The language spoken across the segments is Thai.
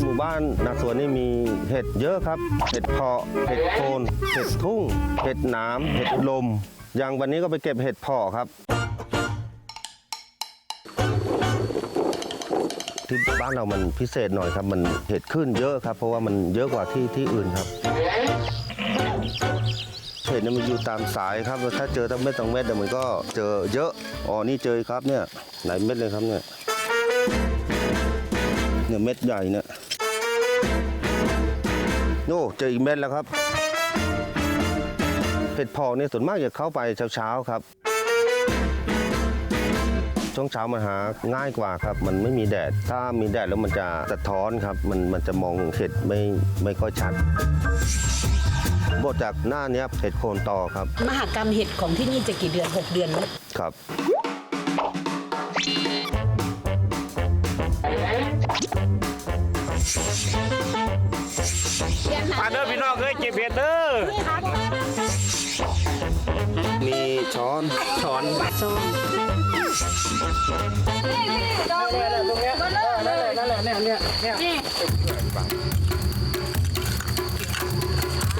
หมู่บ้านนาสวนนี่มีเห็ดเยอะครับ เห็ดเพาะ เห็ดโคนเห็ดทุ่ง เห็ดหนามเห็ดลม อย่างวันนี้ก็ไปเก็บเห็ดเพาะครับ ที่บ้านเรามันพิเศษหน่อยครับ มันเห็ดขึ้นเยอะครับ เพราะว่ามันเยอะกว่าที่ที่อื่นครับเห็ดเนี่ยมันอยู่ตามสายครับ ถ้าเจอทั้งเม็ดทั้งเม็ดเดี๋ยวมันก็เจอเยอะ อ๋อ นี่เจอครับเนี่ย หลายเม็ดเลยครับเนี่ย เนี่ยเม็ดใหญ่เนี่ยโอ้เจออีกเม็ดแล้วครับเห็ดเพอเนี่ยส่วนมากจะเข้าไปเช้าๆครับ ช่วงเช้ามันหาง่ายกว่าครับ มันไม่มีแดด ถ้ามีแดดแล้วมันจะสะท้อนครับ มันมันจะมองเห็ดไม่ไม่ค่อยชัดบทจากหน้าเนี้ยเห็ดโคนต่อครับ มหากรรมเห็ดของที่นี่จะกี่เดือน 6 เดือนไหมครับ มาเด้อพี่น้องเอ้ยเก็บเห็ดเด้อมีช้อนถอนส้ม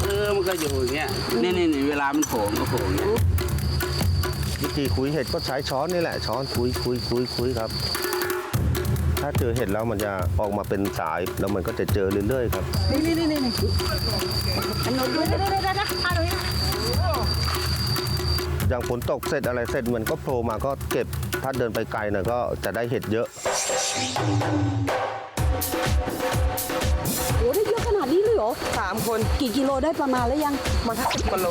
เออมันก็อยู่อย่างเงี้ยนี่นี่นี่เวลามันโผล่ก็โผล่อย่างเงี้ยวิธีคุยเห็ดก็ใช้ช้อนนี่แหละช้อนคุยคุยคุยคุยครับ ถ้าเจอเห็ดแล้วมันจะออกมาเป็นสายแล้วมันก็จะเจอเรื่อยๆครับอย่างฝนตกเสร็จอะไรเสร็จมันก็โผล่มาก็เก็บถ้าเดินไปไกลหน่อยก็จะได้เห็ดเยอะโอ้ได้เยอะขนาดนี้เลยเหรอสามคนกี่กิโลได้ประมาณแล้วยังมาทักสิบกิโล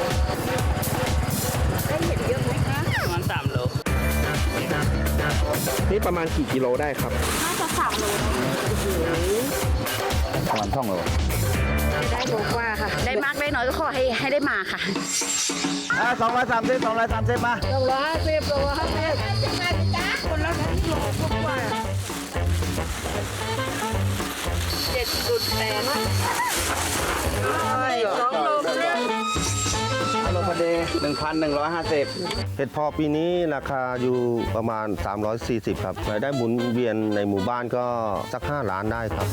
นี่ประมาณกี่กิโลได้ครับ น่าจะสามโลประมาณสองโลได้โลกว่าค่ะ ได้มากได้น้อยก็ขอให้ให้ได้มาค่ะอ่าสองร้อยสามสิบสองร้อยสามสิบมาสองร้อยห้าสิบสองร้อยห้าสิบคนละโลกว่าเจ็ดจุดแปด อดีหนึ่งพันหนึ่งร้อยห้าสิบเห็ดพอปีนี้ราคาอยู่ประมาณ 340 ครับรายได้หมุนเวียนในหมู่บ้านก็สัก 5 ล้านได้ครับ